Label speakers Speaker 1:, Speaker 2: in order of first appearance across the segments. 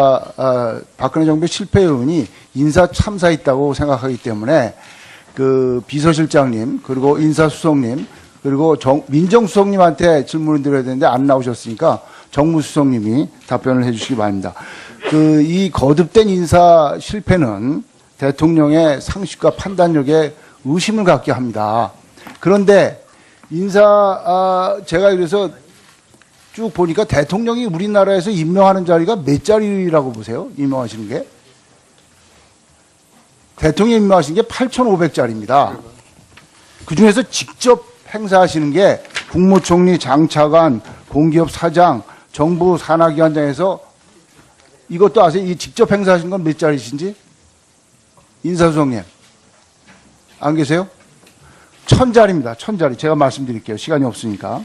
Speaker 1: 아, 아, 박근혜 정부의 실패 요인이 인사 참사 있다고 생각하기 때문에 그 비서실장님 그리고 인사수석님 그리고 정- 민정수석님한테 질문을 드려야 되는데 안 나오셨으니까 정무수석님이 답변을 해주시기 바랍니다. 그 이 거듭된 인사 실패는 대통령의 상식과 판단력에 의심을 갖게 합니다. 그런데 인사 아, 제가 그래서 쭉 보니까 대통령이 우리나라에서 임명하는 자리가 몇 자리라고 보세요? 임명하시는 게? 대통령 임명하신 게 8,500자리입니다. 그 중에서 직접 행사하시는 게 국무총리, 장차관, 공기업 사장, 정부 산하기관장에서 이것도 아세요? 이 직접 행사하신 건 몇 자리신지? 인사수석님. 안 계세요? 천 자리입니다. 천 자리. 제가 말씀드릴게요. 시간이 없으니까.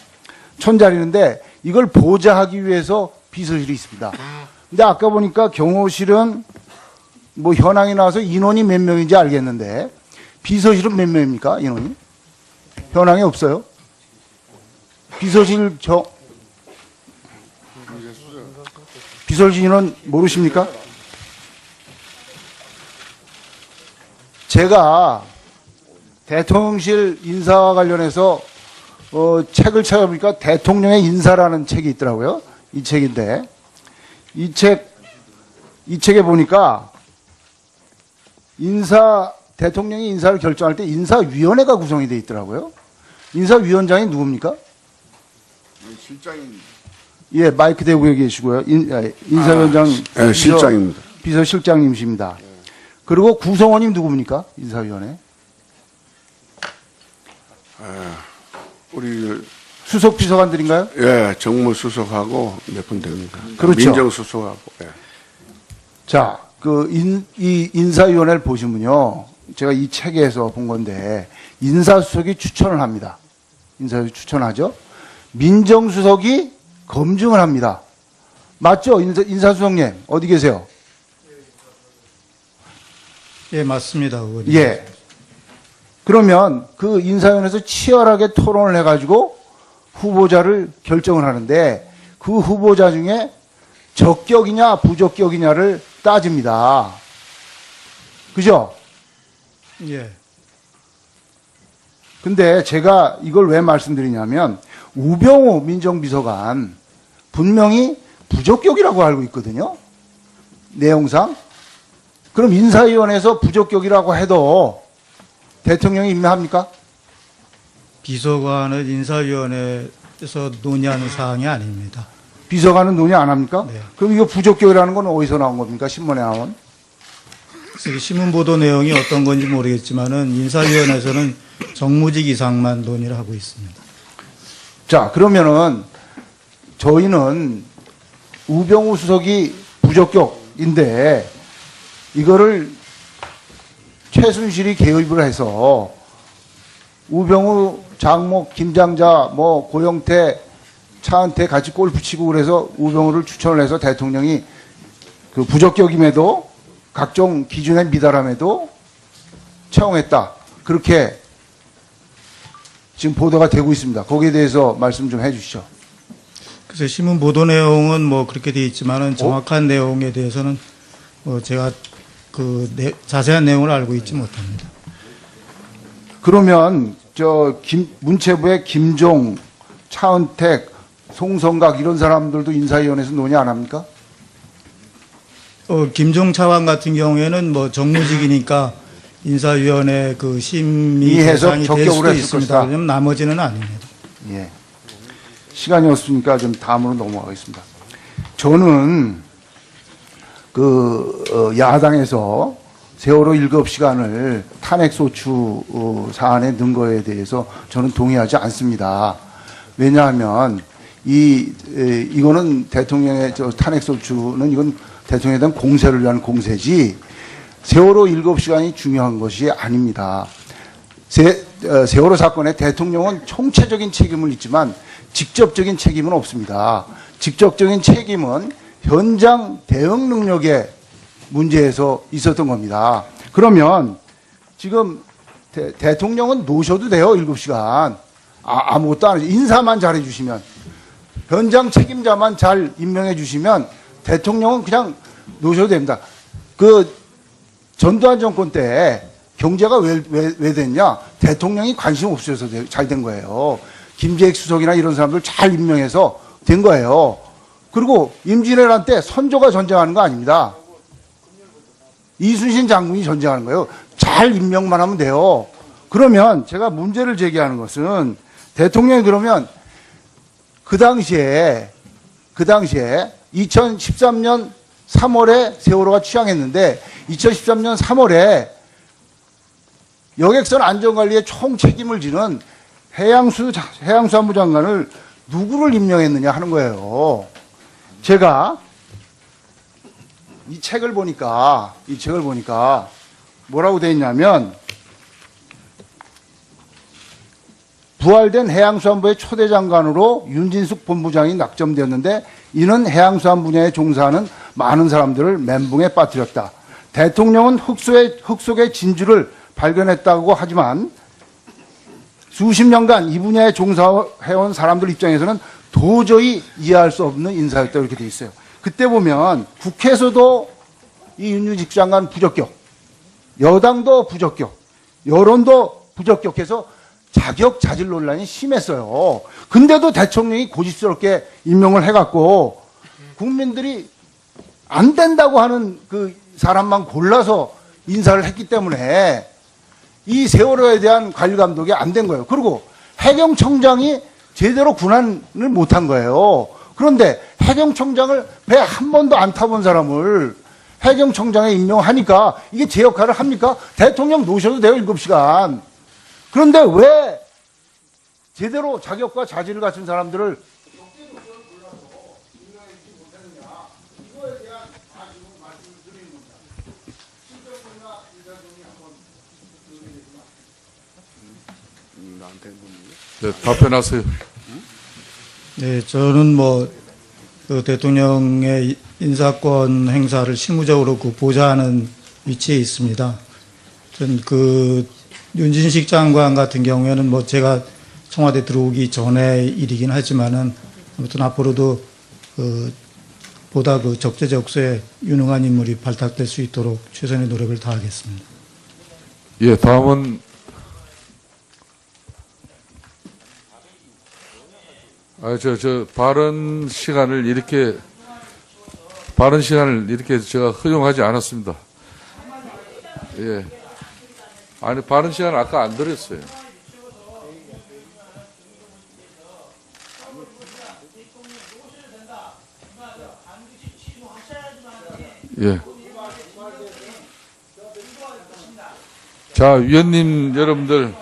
Speaker 1: 천 자리인데 이걸 보좌하기 위해서 비서실이 있습니다. 근데 아까 보니까 경호실은 뭐 현황이 나와서 인원이 몇 명인지 알겠는데 비서실은 몇 명입니까? 인원이? 현황이 없어요. 비서실 저 비서실 인원 모르십니까? 제가 대통령실 인사와 관련해서 어, 책을 찾아보니까 대통령의 인사라는 책이 있더라고요. 이 책인데 이 책, 이 책에 보니까 인사, 대통령이 인사를 결정할 때 인사위원회가 구성이 돼 있더라고요. 인사위원장이 누굽니까?
Speaker 2: 실장인
Speaker 1: 예, 마이크 대고 계시고요. 인, 아, 인사위원장
Speaker 2: 예, 실장입니다.
Speaker 1: 비서 실장님이십니다. 그리고 구성원님 누굽니까? 인사위원회.
Speaker 2: 우리
Speaker 1: 수석 비서관들인가요?
Speaker 2: 예 정무수석하고 몇 분 됩니다.
Speaker 1: 그렇죠.
Speaker 2: 민정수석하고 예.
Speaker 1: 자, 그 인, 이 인사위원회를 보시면요. 제가 이 책에서 본 건데, 인사수석이 추천을 합니다. 인사수석이 추천하죠. 민정수석이 검증을 합니다. 맞죠? 인사, 인사수석님, 어디 계세요?
Speaker 3: 예, 맞습니다. 의원님.
Speaker 1: 예. 그러면 그 인사위원회에서 치열하게 토론을 해가지고 후보자를 결정을 하는데 그 후보자 중에 적격이냐 부적격이냐를 따집니다. 그죠?
Speaker 3: 예.
Speaker 1: 근데 제가 이걸 왜 말씀드리냐면 우병우 민정비서관 분명히 부적격이라고 알고 있거든요. 내용상. 그럼 인사위원회에서 부적격이라고 해도 대통령이 임명합니까?
Speaker 3: 비서관은 인사위원회에서 논의하는 사항이 아닙니다.
Speaker 1: 비서관은 논의 안 합니까?
Speaker 3: 네.
Speaker 1: 그럼 이거 부적격이라는 건 어디서 나온 겁니까? 신문에 나온?
Speaker 3: 그래서 신문 보도 내용이 어떤 건지 모르겠지만은 인사위원회에서는 정무직 이상만 논의를 하고 있습니다.
Speaker 1: 자, 그러면은 저희는 우병우 수석이 부적격인데 이거를 최순실이 개입을 해서 우병우, 장목, 김장자, 뭐 고영태, 차은태 같이 골프 치고 그래서 우병우를 추천을 해서 대통령이 그 부적격임에도 각종 기준에 미달함에도 채용했다. 그렇게 지금 보도가 되고 있습니다. 거기에 대해서 말씀 좀 해주시죠.
Speaker 3: 그래서 신문 보도 내용은 뭐 그렇게 돼 있지만은 정확한 내용에 대해서는 뭐 제가 그 내- 자세한 내용을 알고 있지 못합니다.
Speaker 1: 그러면 저 김, 문체부의 김종, 차은택, 송성각 이런 사람들도 인사위원회에서 논의 안 합니까?
Speaker 3: 어, 김종 차관 같은 경우에는 뭐 정무직이니까 인사위원회 그 심의 대상이 될 수도 있습니다. 그럼 나머지는 아닙니다.
Speaker 1: 예. 시간이 없으니까 좀 다음으로 넘어가겠습니다. 저는 그 어, 야당에서 세월호 일곱 시간을 탄핵소추 어, 사안에 넣은 거에 대해서 저는 동의하지 않습니다. 왜냐하면 이 에, 이거는 대통령의 저 탄핵소추는 이건 대통령에 대한 공세를 위한 공세지 세월호 일곱 시간이 중요한 것이 아닙니다. 세, 어, 세월호 사건에 대통령은 총체적인 책임을 있지만 직접적인 책임은 없습니다. 직접적인 책임은 현장 대응 능력의 문제에서 있었던 겁니다. 그러면 지금 대, 통령은 노셔도 돼요, 7시간. 아, 아무것도 안 하죠. 인사만 잘해 주시면. 현장 책임자만 잘 임명해 주시면 대통령은 그냥 놓으셔도 됩니다. 그 전두환 정권 때 경제가 왜, 왜, 왜 됐냐? 대통령이 관심 없으셔서 잘 된 거예요. 김재익 수석이나 이런 사람들 잘 임명해서 된 거예요. 그리고 임진왜란 때 선조가 전쟁하는 거 아닙니다. 이순신 장군이 전쟁하는 거예요. 잘 임명만 하면 돼요. 그러면 제가 문제를 제기하는 것은 대통령이 그러면 그 당시에 그 당시에 2013년 3월에 세월호가 취항했는데 2013년 3월에 여객선 안전관리에 총 책임을 지는 해양수 해양수산부 장관을 누구를 임명했느냐 하는 거예요. 제가 이 책을 보니까 이 책을 보니까 뭐라고 돼 있냐면 부활된 해양수산부의 초대 장관으로 윤진숙 본부장이 낙점되었는데 이는 해양수산 분야에 종사하는 많은 사람들을 멘붕에 빠뜨렸다. 대통령은 흙속의, 흙속의 진주를 발견했다고 하지만 수십 년간 이 분야에 종사해온 사람들 입장에서는 도저히 이해할 수 없는 인사였다 이렇게 돼 있어요. 그때 보면 국회에서도 이 윤유직 장관 부적격, 여당도 부적격, 여론도 부적격해서 자격 자질 논란이 심했어요. 근데도 대통령이 고집스럽게 임명을 해갖고 국민들이 안 된다고 하는 그 사람만 골라서 인사를 했기 때문에 이 세월호에 대한 관리 감독이 안 된 거예요. 그리고 해경청장이 제대로 군안을 못한 거예요. 그런데 해경청장을 배 한 번도 안 타본 사람을 해경청장에 임명하니까 이게 제 역할을 합니까? 대통령 놓으셔도 돼요, 7시간. 그런데 왜 제대로 자격과 자질을 갖춘 사람들을
Speaker 2: 나한테 묻는
Speaker 4: 네, 답변하세요.
Speaker 3: 네, 저는 뭐, 그 대통령의 인사권 행사를 실무적으로 그 보좌하는 위치에 있습니다. 전그 윤진식 장관 같은 경우에는 뭐 제가 청와대 들어오기 전의 일이긴 하지만은 아무튼 앞으로도 그 보다 그 적재적소에 유능한 인물이 발탁될 수 있도록 최선의 노력을 다하겠습니다.
Speaker 4: 예, 다음은 아, 저, 저, 발언 시간을 이렇게, 발언 시간을 이렇게 제가 허용하지 않았습니다. 예. 아니, 발언 시간 아까 안 드렸어요. 예. 자, 위원님 여러분들.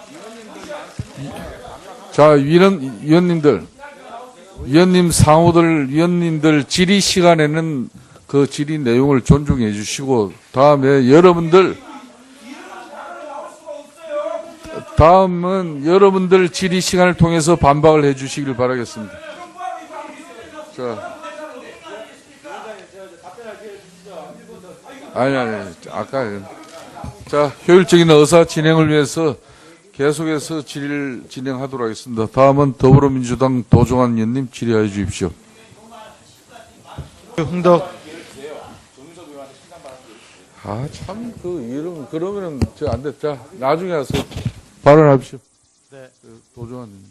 Speaker 4: 자, 위원, 위원님들. 위원님 상호들, 위원님들 질의 시간에는 그 질의 내용을 존중해 주시고, 다음에 여러분들, 다음은 여러분들 질의 시간을 통해서 반박을 해 주시길 바라겠습니다. 자. 아니, 아니, 아까. 자, 효율적인 의사 진행을 위해서 계속해서 질의를 진행하도록 하겠습니다. 다음은 더불어민주당 도종환 의원님 질의하여 주십시오.
Speaker 3: 흥덕
Speaker 4: 아, 참, 그, 이름, 그러면은, 저, 안 돼. 자, 나중에 하세요. 발언하십시오.
Speaker 5: 네.
Speaker 4: 그, 도종환 의원님.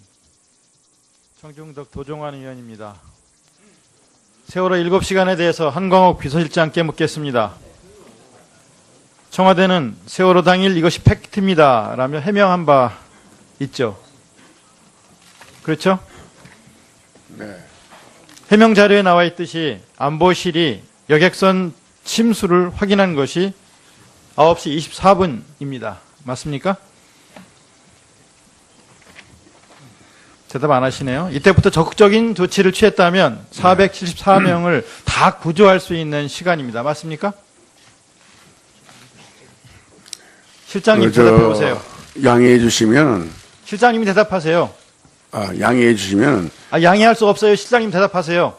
Speaker 5: 청중덕 도종환 의원입니다. 세월호 7시간에 대해서 한광옥 비서실장께 묻겠습니다. 청와대는 세월호 당일 이것이 팩트입니다. 라며 해명한 바 있죠. 그렇죠?
Speaker 2: 네.
Speaker 5: 해명 자료에 나와 있듯이 안보실이 여객선 침수를 확인한 것이 9시 24분입니다. 맞습니까? 대답 안 하시네요. 이때부터 적극적인 조치를 취했다면 474명을 다 구조할 수 있는 시간입니다. 맞습니까? 실장님
Speaker 2: 그, 저,
Speaker 5: 대답해 보세요.
Speaker 2: 양해해 주시면
Speaker 5: 실장님이 대답하세요.
Speaker 2: 아, 양해해 주시면
Speaker 5: 아, 양해할 수 없어요. 실장님 대답하세요.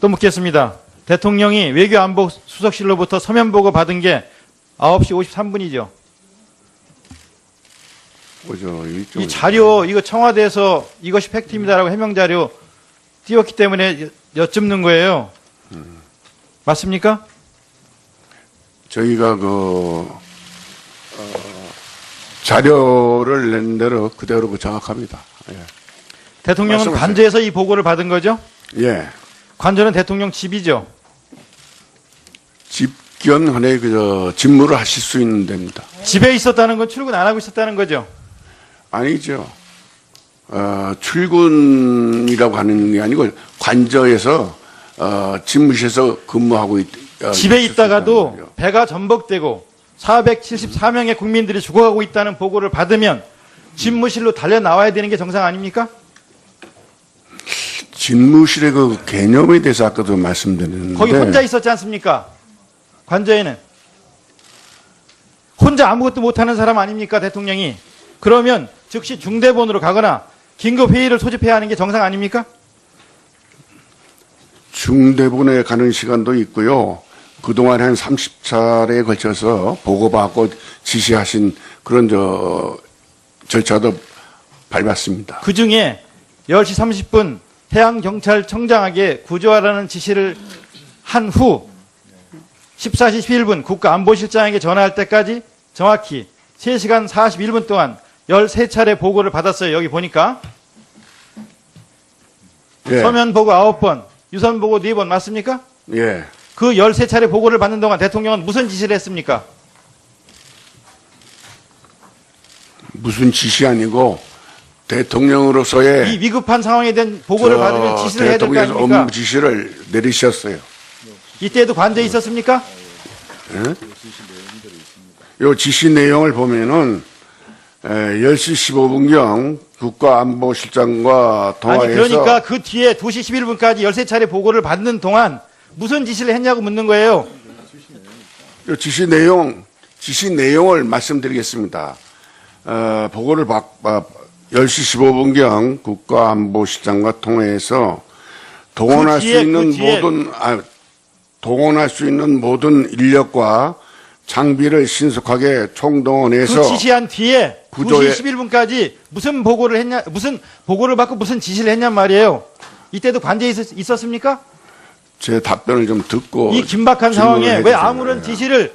Speaker 5: 또 묻겠습니다. 대통령이 외교안보 수석실로부터 서면 보고 받은 게 9시 53분이죠.
Speaker 2: 뭐죠? 이쪽
Speaker 5: 이 자료, 이거 청와대에서 이것이 팩트입니다라고 해명 자료 띄웠기 때문에 여- 여쭙는 거예요. 맞습니까?
Speaker 2: 저희가 그 어, 자료를 낸 대로 그대로 그 정확합니다. 예.
Speaker 5: 대통령은
Speaker 2: 말씀하세요.
Speaker 5: 관저에서 이 보고를 받은 거죠?
Speaker 2: 예.
Speaker 5: 관저는 대통령 집이죠.
Speaker 2: 집견 하나의 그저 직무를 하실 수 있는 데입니다.
Speaker 5: 집에 있었다는 건 출근 안 하고 있었다는 거죠.
Speaker 2: 아니죠. 어, 출근이라고 하는 게 아니고 관저에서 어, 집무실에서 근무하고 있, 어,
Speaker 5: 집에
Speaker 2: 있었다는
Speaker 5: 있다가도
Speaker 2: 거죠.
Speaker 5: 배가 전복되고 474명의 국민들이 죽어가고 있다는 보고를 받으면 집무실로 달려 나와야 되는 게 정상 아닙니까?
Speaker 2: 집무실의 그 개념에 대해서 아까도 말씀드렸는데
Speaker 5: 거기 혼자 있었지 않습니까? 관저에는 혼자 아무것도 못하는 사람 아닙니까 대통령이? 그러면 즉시 중대본으로 가거나 긴급 회의를 소집해야 하는 게 정상 아닙니까?
Speaker 2: 중대본에 가는 시간도 있고요. 그동안 한 30차례에 걸쳐서 보고받고 지시하신 그런 저 절차도 밟았습니다.
Speaker 5: 그 중에 10시 30분 해양경찰청장에게 구조하라는 지시를 한 후 14시 11분 국가안보실장에게 전화할 때까지 정확히 3시간 41분 동안 13차례 보고를 받았어요. 여기 보니까.
Speaker 2: 예.
Speaker 5: 서면 보고 9번, 유선 보고 4번 맞습니까?
Speaker 2: 예.
Speaker 5: 그 13차례 보고를 받는 동안 대통령은 무슨 지시를 했습니까?
Speaker 2: 무슨 지시 아니고 대통령으로서의
Speaker 5: 이 위급한 상황에 대한 보고를
Speaker 2: 저
Speaker 5: 받으면 지시를 해야 될 거
Speaker 2: 대통령에서
Speaker 5: 아닙니까?
Speaker 2: 업무 지시를 내리셨어요.
Speaker 5: 이때도 관저에 있었습니까?
Speaker 2: 요 지시 내용을 보면은 에, 10시 15분경 국가안보실장과
Speaker 5: 아니
Speaker 2: 통화해서
Speaker 5: 그러니까 그 뒤에 2시 11분까지 13차례 보고를 받는 동안 무슨 지시를 했냐고 묻는 거예요.
Speaker 2: 요 지시 내용 지시 내용을 말씀드리겠습니다. 어, 보고를 받, 아, 10시 15분경 국가안보실장과 통화해서 동원할
Speaker 5: 그 뒤에,
Speaker 2: 수 있는
Speaker 5: 그.
Speaker 2: 모든 아, 동원할 수 있는 모든 인력과 장비를 신속하게 총동원해서
Speaker 5: 그 지시한 뒤에
Speaker 2: 구조에-
Speaker 5: 2시 11분까지 무슨 보고를 했냐 무슨 보고를 받고 무슨 지시를 했냔 말이에요. 이때도 관저에 있었, 있었습니까?
Speaker 2: 제 답변을 좀 듣고
Speaker 5: 이 긴박한
Speaker 2: 질문을
Speaker 5: 상황에 왜. 아무런 지시를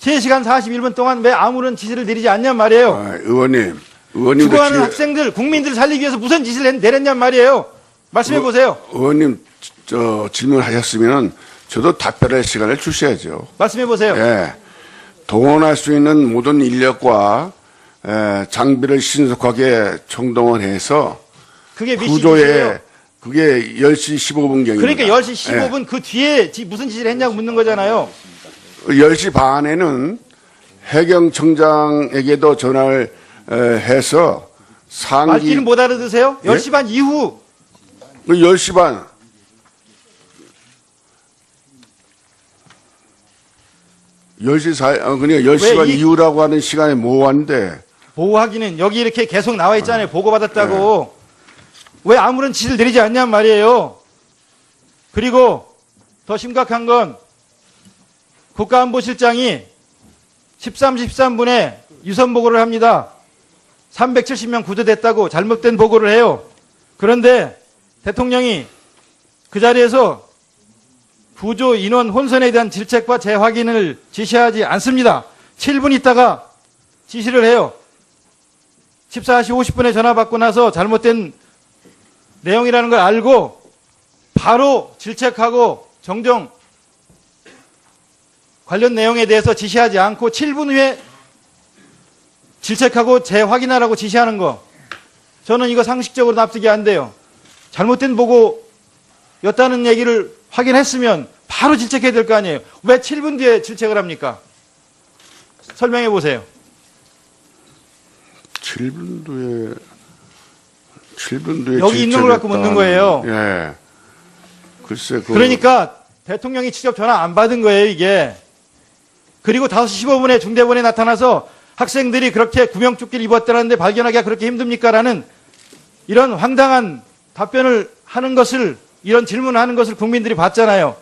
Speaker 5: 3시간 41분 동안 왜 아무런 지시를 내리지 않냔 말이에요.
Speaker 2: 아, 의원님, 의원님
Speaker 5: 죽어가는 학생들 국민들 살리기 위해서 무슨 지시를 했- 내렸냔 말이에요. 말씀해 보세요.
Speaker 2: 의원님 저 질문하셨으면 저도 답변할 시간을 주셔야죠.
Speaker 5: 말씀해 보세요.
Speaker 2: 예, 동원할 수 있는 모든 인력과 에, 장비를 신속하게 총동원해서
Speaker 5: 그게 몇
Speaker 2: 구조에
Speaker 5: 시시예요?
Speaker 2: 그게 10시 15분경입니다.
Speaker 5: 그러니까 10시 15분 그 뒤에 지- 무슨 지시를 했냐고 묻는 거잖아요.
Speaker 2: 10시 반에는 해경청장에게도 전화를 에, 해서 상기
Speaker 5: 말귀를 못 알아듣으세요?
Speaker 2: 예?
Speaker 5: 10시 반 이후
Speaker 2: 그 10시 반. 열시 사, 어, 그러니까 10시 왜반
Speaker 5: 이-
Speaker 2: 이후라고 하는 시간에 뭐 하는데,
Speaker 5: 보호하기는 여기 이렇게 계속 나와 있잖아요. 보고받았다고. 왜 아무런 지시를 내리지 않냔 말이에요. 그리고 더 심각한 건 국가안보실장이 13시 13분에 유선 보고를 합니다. 370명 구조됐다고 잘못된 보고를 해요. 그런데 대통령이 그 자리에서 구조 인원 혼선에 대한 질책과 재확인을 지시하지 않습니다. 7분 있다가 지시를 해요. 14시 50분에 전화 받고 나서 잘못된 내용이라는 걸 알고 바로 질책하고 정정 관련 내용에 대해서 지시하지 않고 7분 후에 질책하고 재확인하라고 지시하는 거 저는 이거 상식적으로 납득이 안 돼요. 잘못된 보고였다는 얘기를 확인했으면 바로 질책해야 될 거 아니에요. 왜 7분 뒤에 질책을 합니까? 설명해 보세요.
Speaker 2: 7분 뒤에, 7분 뒤에.
Speaker 5: 여기 있는 걸 갖고 묻는 거예요.
Speaker 2: 예. 글쎄, 그.
Speaker 5: 그러니까 대통령이 직접 전화 안 받은 거예요, 이게. 그리고 5시 15분에 중대본에 나타나서 학생들이 그렇게 구명조끼를 입었다는데 발견하기가 그렇게 힘듭니까? 라는 이런 황당한 답변을 하는 것을, 이런 질문을 하는 것을 국민들이 봤잖아요.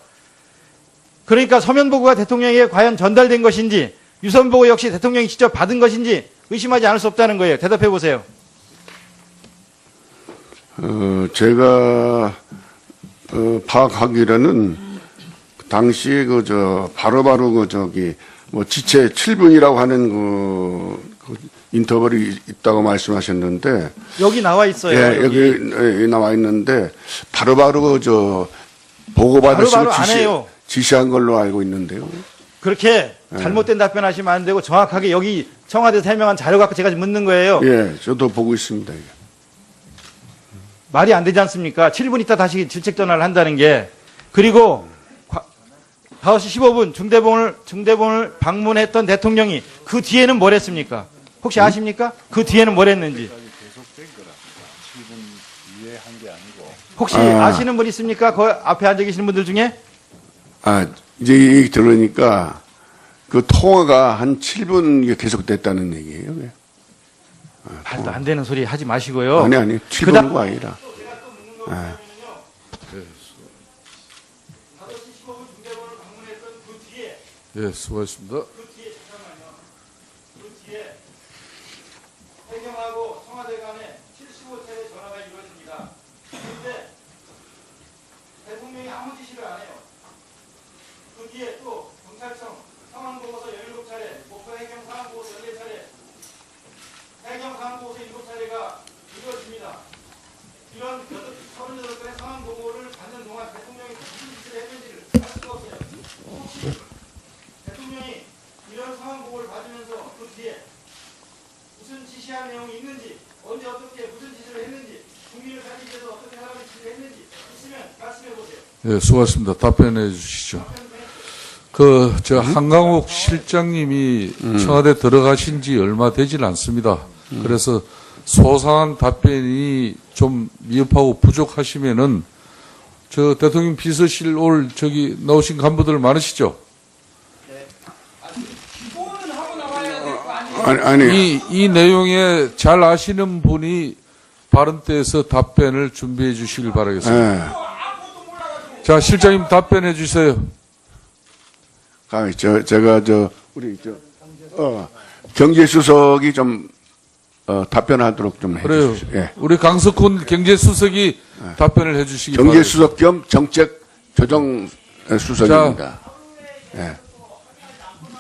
Speaker 5: 그러니까 서면 보고가 대통령에게 과연 전달된 것인지, 유선 보고 역시 대통령이 직접 받은 것인지 의심하지 않을 수 없다는 거예요. 대답해 보세요.
Speaker 2: 어, 제가 어, 파악하기로는 당시에 그 저 바로바로 그 저기 뭐 지체 7분이라고 하는 그, 그 인터벌이 있다고 말씀하셨는데
Speaker 5: 여기 나와 있어요.
Speaker 2: 예, 여기, 예, 나와 있는데 바로바로 그 저 보고받으시고 지시. 지시한 걸로 알고 있는데요.
Speaker 5: 그렇게 잘못된 답변하시면 안 되고 정확하게 여기 청와대에서 해명한 자료 갖고 제가 지금 묻는 거예요.
Speaker 2: 예, 저도 보고 있습니다.
Speaker 5: 말이 안 되지 않습니까? 7분 있다 다시 질책 전화를 한다는 게 그리고 과- 5시 15분 중대본을 중대본을 방문했던 대통령이 그 뒤에는 뭘 했습니까? 혹시 아십니까? 그 뒤에는 뭘 했는지. 혹시
Speaker 2: 아.
Speaker 5: 아시는 분 있습니까? 그 앞에 앉아 계시는 분들 중에?
Speaker 2: 아, 이제 이 얘기 들으니까 그 통화가 한 7분 이게 계속됐다는 얘기예요. 예.
Speaker 5: 말도 안 되는 소리 하지 마시고요.
Speaker 2: 아니, 아니,
Speaker 5: 그다음-
Speaker 2: 7분가 아니라.
Speaker 4: 예, 수고하셨습니다.
Speaker 5: 해경하고 청와대 간에 75차례 전화가 이루어집니다. 그런데 대통령이 아무 지시를 안 해요. 그 뒤에 또 경찰청 상황 보고서 17차례, 목표 해경 상황 보고서 14차례, 해경 상황 보고서 7차례가 이루어집니다. 이런 38건의 상황 보고를 받는 동안 대통령이 무슨 짓을 했는지를 알 수가 없어요. 혹시 대통령이 이런 상황 보고를 받으면서 그 뒤에 무슨 지시한 내용이 있는지, 언제 어떻게 무슨 지시를 했는지, 국민을 살리기 위해서 어떻게 하라는 지시를 했는지 있으면 말씀해 보세요.
Speaker 4: 예, 수고하셨습니다. 답변해 주시죠. 그, 저, 한강욱 실장님이 청와대 들어가신 지 얼마 되질 않습니다. 그래서 소상한 답변이 좀 미흡하고 부족하시면은 저 대통령 비서실 올 저기 나오신 간부들 많으시죠?
Speaker 2: 아니, 아니,
Speaker 4: 이, 이 내용에 잘 아시는 분이 발언 때에서 답변을 준비해 주시길 바라겠습니다.
Speaker 2: 예.
Speaker 4: 자, 실장님 답변해 주세요.
Speaker 2: 아, 저, 제가 저, 우리 저, 어, 경제수석이 좀, 어, 답변하도록 좀. 해주십시오. 예.
Speaker 4: 우리 강석훈 경제수석이 답변을 해 주시기 바랍니다.
Speaker 2: 경제수석 겸 정책 조정 수석입니다.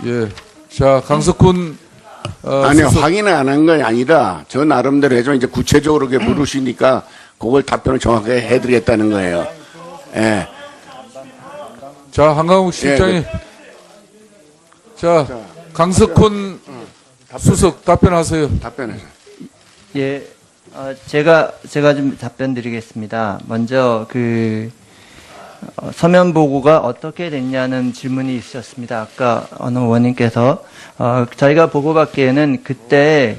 Speaker 4: 예. 자, 강석훈 어,
Speaker 2: 아니,
Speaker 4: 수석.
Speaker 2: 확인을 안 한 건 아니라 저 나름대로 해서 이제 구체적으로 이렇게 물으시니까 그걸 답변을 정확하게 해드리겠다는 거예요. 예.
Speaker 4: 자, 한강욱 실장님.
Speaker 2: 예,
Speaker 4: 자, 강석훈 수석 답변하세요.
Speaker 2: 답변하세요.
Speaker 6: 예, 어, 제가 제가 좀 답변 드리겠습니다. 먼저 그 어, 서면 보고가 어떻게 됐냐는 질문이 있으셨습니다. 아까 어느 의원님께서 어, 저희가 보고받기에는 그때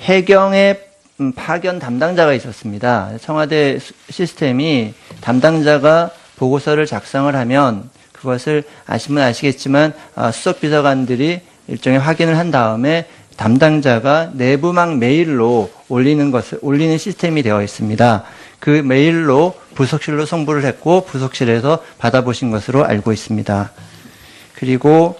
Speaker 6: 해경의 음, 파견 담당자가 있었습니다. 청와대 수- 시스템이 담당자가 보고서를 작성을 하면 그것을 아시면 아시겠지만 아, 수석 비서관들이 일종의 확인을 한 다음에 담당자가 내부망 메일로 올리는 것을 올리는 시스템이 되어 있습니다. 그 메일로 부속실로 송부를 했고 부속실에서 받아보신 것으로 알고 있습니다. 그리고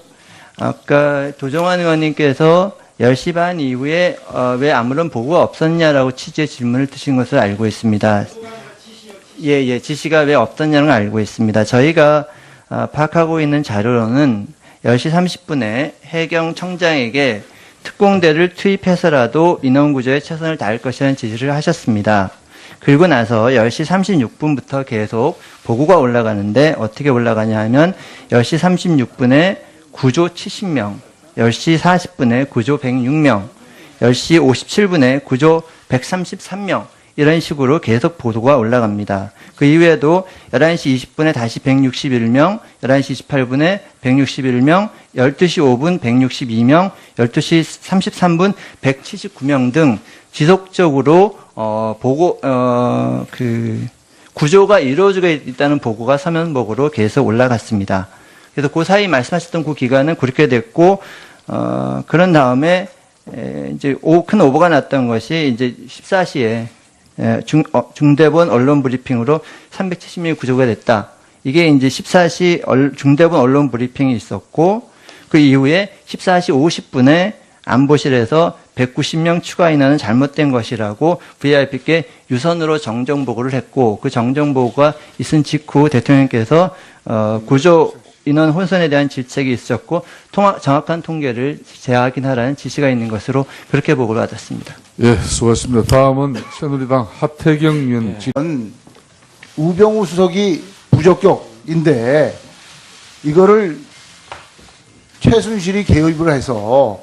Speaker 6: 아까 도정환 의원님께서 10시 반 이후에 어, 왜 아무런 보고가 없었냐라고 취지의 질문을 드신 것을 알고 있습니다. 예, 예, 지시가 왜 없었냐는 걸 알고 있습니다. 저희가 아, 파악하고 있는 자료로는 10시 30분에 해경 청장에게 특공대를 투입해서라도 인원 구조에 최선을 다할 것이라는 지시를 하셨습니다. 그리고 나서 10시 36분부터 계속 보고가 올라가는데 어떻게 올라가냐 하면 10시 36분에 구조 70명, 10시 40분에 구조 106명, 10시 57분에 구조 133명, 이런 식으로 계속 보도가 올라갑니다. 그 이후에도 11시 20분에 다시 161명, 11시 28분에 161명, 12시 5분 162명, 12시 33분 179명 등 지속적으로 어 보고 어 그 구조가 이루어지고 있다는 보고가 서면 보고로 계속 올라갔습니다. 그래서 그 사이 말씀하셨던 그 기간은 그렇게 됐고 어 그런 다음에 에, 이제 오, 큰 오보가 났던 것이 이제 14시에 에, 중, 어, 중대본 언론 브리핑으로 370명이 구조가 됐다. 이게 이제 14시 얼- 중대본 언론 브리핑이 있었고 그 이후에 14시 50분에 안보실에서 190명 추가 인원은 잘못된 것이라고 VIP께 유선으로 정정 보고를 했고 그 정정 보고가 있은 직후 대통령께서 어, 구조 인원 혼선에 대한 질책이 있었고 통화, 정확한 통계를 재확인하라는 지시가 있는 것으로 그렇게 보고를 받았습니다.
Speaker 4: 예, 수고하셨습니다. 다음은 새누리당 하태경 의원 질-
Speaker 1: 은 우병우 수석이 부적격인데 이거를 최순실이 개입을 해서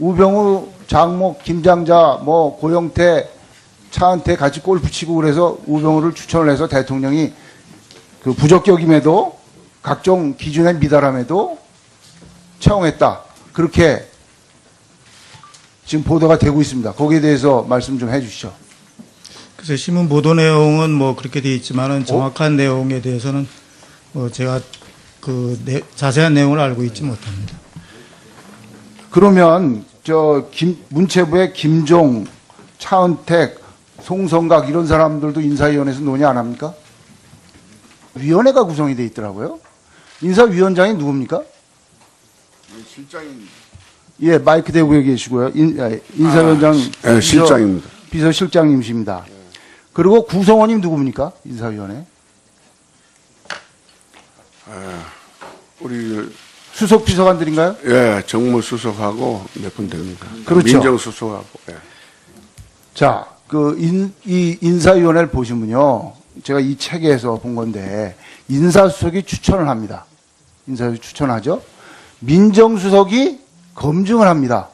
Speaker 1: 우병우, 장목, 김장자, 뭐 고영태, 차은태 같이 골 붙이고 그래서 우병우를 추천을 해서 대통령이 그 부적격임에도 각종 기준에 미달함에도 채용했다. 그렇게 지금 보도가 되고 있습니다. 거기에 대해서 말씀 좀 해주시죠.
Speaker 3: 그래서 신문 보도 내용은 뭐 그렇게 돼 있지만은 정확한 내용에 대해서는 뭐 제가 그 내- 자세한 내용을 알고 있지 못합니다.
Speaker 1: 그러면 저 김, 문체부의 김종, 차은택, 송성각 이런 사람들도 인사위원회에서 논의 안 합니까? 위원회가 구성이 돼 있더라고요. 인사위원장이 누굽니까?
Speaker 2: 실장입니다.
Speaker 1: 예, 마이크 대고 계시고요. 인, 아, 인사위원장
Speaker 2: 예,
Speaker 1: 비서-
Speaker 2: 실장입니다.
Speaker 1: 비서 실장님이십니다. 그리고 구성원님 누굽니까? 인사위원회.
Speaker 2: 우리
Speaker 1: 수석 비서관들인가요?
Speaker 2: 예 정무수석하고 몇 분 됩니다.
Speaker 1: 그렇죠.
Speaker 2: 민정수석하고 예.
Speaker 1: 자, 그 인, 이 인사위원회를 보시면요. 제가 이 책에서 본 건데, 인사수석이 추천을 합니다. 인사수석이 추천하죠. 민정수석이 검증을 합니다.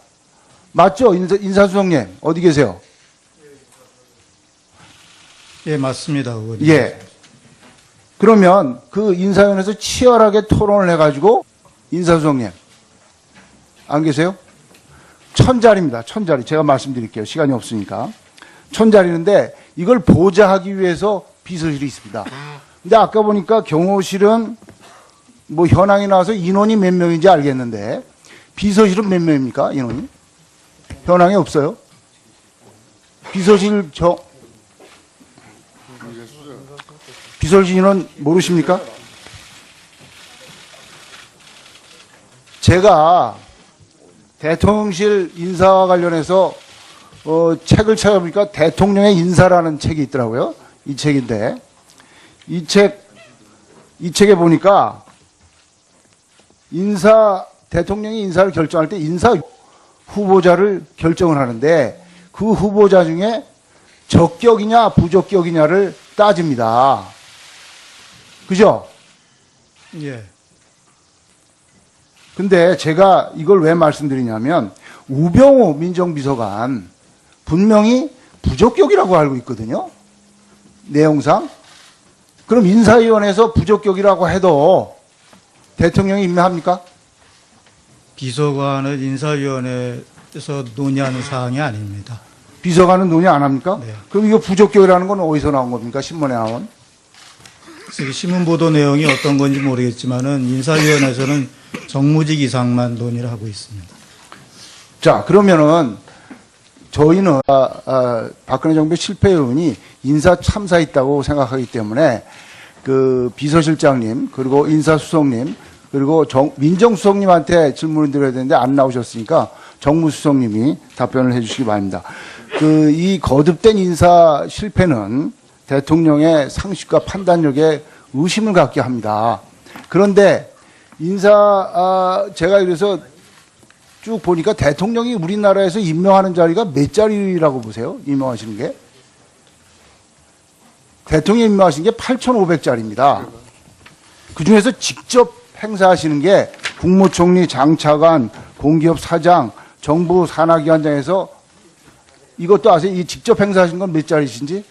Speaker 1: 맞죠? 인사, 인사수석님, 어디 계세요?
Speaker 3: 예, 맞습니다, 의원님.
Speaker 1: 예. 그러면 그 인사위원회에서 치열하게 토론을 해가지고, 인사수석님, 안 계세요? 천자리입니다. 천자리. 제가 말씀드릴게요. 시간이 없으니까. 천자리인데 이걸 보좌하기 위해서 비서실이 있습니다. 근데 아까 보니까 경호실은 뭐 현황이 나와서 인원이 몇 명인지 알겠는데 비서실은 몇 명입니까? 인원이? 현황이 없어요. 비서실 저 비서실 인원 모르십니까? 제가 대통령실 인사와 관련해서 어, 책을 찾아보니까 대통령의 인사라는 책이 있더라고요. 이 책인데 이 책, 이 책에 보니까 인사, 대통령이 인사를 결정할 때 인사 후보자를 결정을 하는데 그 후보자 중에 적격이냐 부적격이냐를 따집니다. 그죠?
Speaker 3: 예.
Speaker 1: 근데 제가 이걸 왜 말씀드리냐면 우병우 민정비서관 분명히 부적격이라고 알고 있거든요. 내용상. 그럼 인사위원회에서 부적격이라고 해도 대통령이 임명합니까?
Speaker 3: 비서관은 인사위원회에서 논의하는 사항이 아닙니다.
Speaker 1: 비서관은 논의 안 합니까?
Speaker 3: 네.
Speaker 1: 그럼 이거 부적격이라는 건 어디서 나온 겁니까? 신문에 나온?
Speaker 3: 신문 보도 내용이 어떤 건지 모르겠지만은 인사위원회에서는 정무직 이상만 논의를 하고 있습니다.
Speaker 1: 자, 그러면은 저희는 아, 아, 박근혜 정부의 실패 요인이 인사 참사 있다고 생각하기 때문에 그 비서실장님 그리고 인사수석님 그리고 정- 민정수석님한테 질문을 드려야 되는데 안 나오셨으니까 정무수석님이 답변을 해주시기 바랍니다. 그 이 거듭된 인사 실패는 대통령의 상식과 판단력에 의심을 갖게 합니다. 그런데 인사 아, 제가 그래서 쭉 보니까 대통령이 우리나라에서 임명하는 자리가 몇 자리라고 보세요? 임명하시는 게? 대통령 임명하신 게 8,500자리입니다. 그 중에서 직접 행사하시는 게 국무총리, 장차관, 공기업 사장, 정부 산하기관장에서 이것도 아세요? 이 직접 행사하신 건 몇 자리신지?